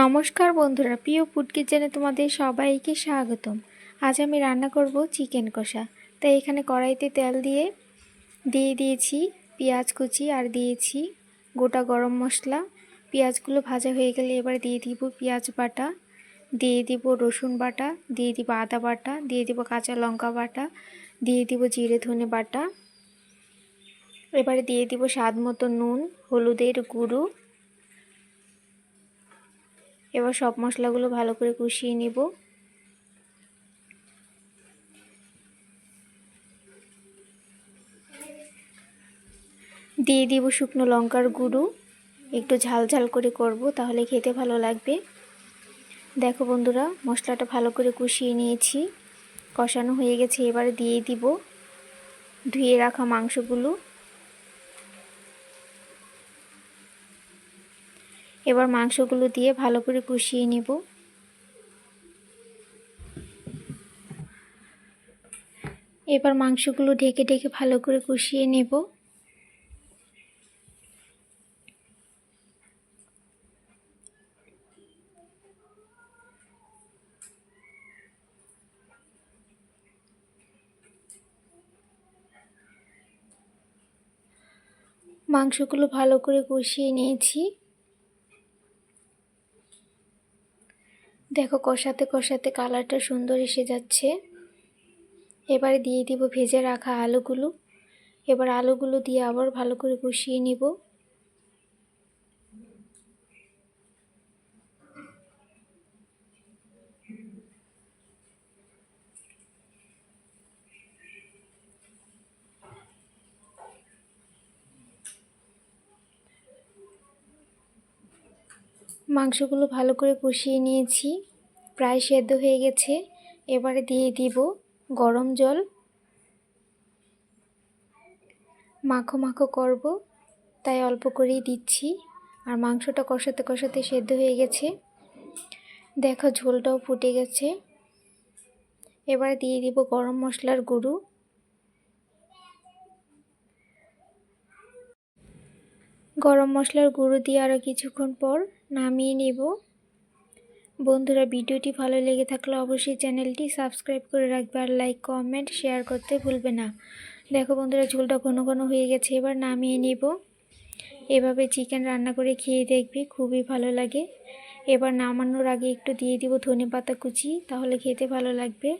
নমস্কার বন্ধুরা, প্রিয় ফুড কিচেনে তোমাদের সবাইকে স্বাগতম। আজ আমি রান্না করব চিকেন কষা। তাই এখানে কড়াইতে তেল দিয়ে দিয়ে দিয়েছি পেঁয়াজ কুচি আর দিয়েছি গোটা গরম মশলা। পেঁয়াজগুলো ভাজা হয়ে গেলে এবার দিয়ে দিব পেঁয়াজ বাটা, দিয়ে দিব রসুন বাটা, দিয়ে দিব আদা বাটা, দিয়ে দিব কাঁচা লঙ্কা বাটা, দিয়ে দিব জিরে ধনে বাটা। এবারে দিয়ে দিব স্বাদ মতো নুন, হলুদের গুঁড়ো এবার সব মশলাগুলো ভালো করে কষিয়ে নিব। দিয়ে দিব শুকনো লঙ্কার গুঁড়ো। একটু ঝাল ঝাল করে করব, তাহলে খেতে ভালো লাগবে। দেখো বন্ধুরা, মশলাটা ভালো করে কষিয়ে নিয়েছি। কষানো হয়ে গেছে, এবার দিয়ে দিব ধুয়ে রাখা মাংসগুলো। এবার মাংসগুলো দিয়ে ভালো করে কষিয়ে নেব। এবার মাংসগুলো ঢেকে ঢেকে ভালো করে কষিয়ে নেব। মাংসগুলো ভালো করে কষিয়ে নিয়েছি। দেখো কষাতে কষাতে কালারটা সুন্দর এসে যাচ্ছে। এবারে দিয়ে দিব ভেজে রাখা আলুগুলো। এবার আলুগুলো দিয়ে আবার ভালো করে কষিয়ে নিব। মাংসগুলো ভালো করে কষিয়ে নিয়েছি। প্রায় সেদ্ধ হয়ে গেছে। এবারে দিয়ে দিব গরম জল। মাখো মাখো করব, তাই অল্প করেই দিচ্ছি। আর মাংসটা কষাতে কষাতে সেদ্ধ হয়ে গেছে। দেখো ঝোলটাও ফুটে গেছে। এবারে দিয়ে দিব গরম মশলার গুঁড়ো। গরম মশলার গুঁড়ো দিয়ে আরও কিছুক্ষণ পর নামিয়ে নেব। বন্ধুরা, ভিডিওটি ভালো লেগে থাকলে অবশ্যই চ্যানেলটি সাবস্ক্রাইব করে রাখবে আর লাইক, কমেন্ট, শেয়ার করতে ভুলবে না। দেখো বন্ধুরা, ঝোলটা ঘন ঘন হয়ে গেছে, এবার নামিয়ে নেব। এভাবে চিকেন রান্না করে খেয়ে দেখবে, খুবই ভালো লাগে। এবার নামানোর আগে একটু দিয়ে দিব ধনে পাতা কুচি, তাহলে খেতে ভালো লাগবে।